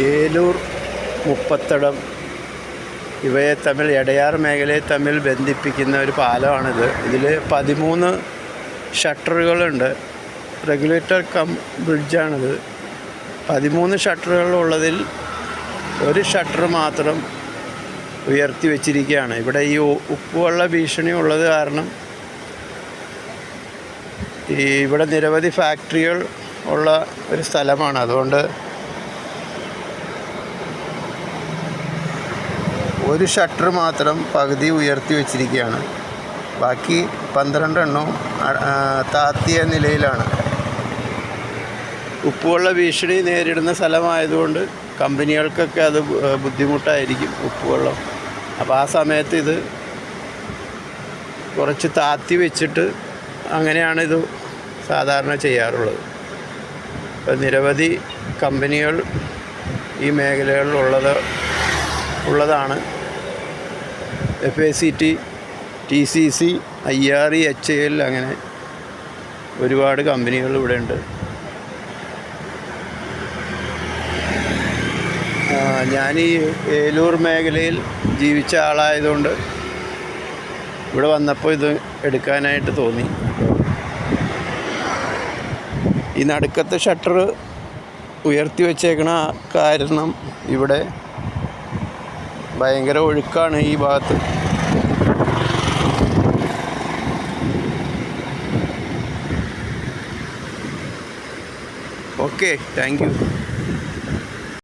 ഏലൂർ മുപ്പത്തടം. ഇവയെ തമ്മിൽ എടയാർ മേഖലയെ തമ്മിൽ ബന്ധിപ്പിക്കുന്ന ഒരു പാലമാണിത്. ഇതിൽ പതിമൂന്ന് ഷട്ടറുകളുണ്ട്. Regulator cum ബ്രിഡ്ജാണിത്. പതിമൂന്ന് ഷട്ടറുകളുള്ളതിൽ ഒരു ഷട്ടർ മാത്രം ഉയർത്തി വെച്ചിരിക്കുകയാണ്. ഇവിടെ ഈ ഉപ്പുവെള്ള ഭീഷണി ഉള്ളത് കാരണം ഈ ഇവിടെ നിരവധി ഫാക്ടറികൾ ഉള്ള ഒരു സ്ഥലമാണ്. അതുകൊണ്ട് ഒരു ഷട്ടർ മാത്രം പകുതി ഉയർത്തി വെച്ചിരിക്കുകയാണ്. ബാക്കി പന്ത്രണ്ടെണ്ണവും താത്തിയ നിലയിലാണ്. ഉപ്പുവെള്ള ഭീഷണി നേരിടുന്ന സ്ഥലമായതുകൊണ്ട് കമ്പനികൾക്കൊക്കെ അത് ബുദ്ധിമുട്ടായിരിക്കും ഉപ്പുവെള്ളം. അപ്പോൾ ആ സമയത്ത് ഇത് കുറച്ച് താത്തി വെച്ചിട്ട് അങ്ങനെയാണ് ഇത് സാധാരണ ചെയ്യാറുള്ളത്. ഇപ്പം നിരവധി കമ്പനികൾ ഈ മേഖലകളിലുള്ളത് ഉള്ളതാണ്. F A C T T C C I R E H L അങ്ങനെ ഒരുപാട് കമ്പനികൾ ഇവിടെ ഉണ്ട്. ഞാൻ ഈ ഏലൂർ മേഖലയിൽ ജീവിച്ച ആളായതുകൊണ്ട് ഇവിടെ വന്നപ്പോൾ ഇത് എടുക്കാനായിട്ട് തോന്നി. ഈ നടുക്കത്തെ ഷട്ടർ ഉയർത്തി വെച്ചേക്കണ കാരണം ഇവിടെ ഭയങ്കര ഒഴുക്കാണ് ഈ ഭാഗത്ത്. Okay thank you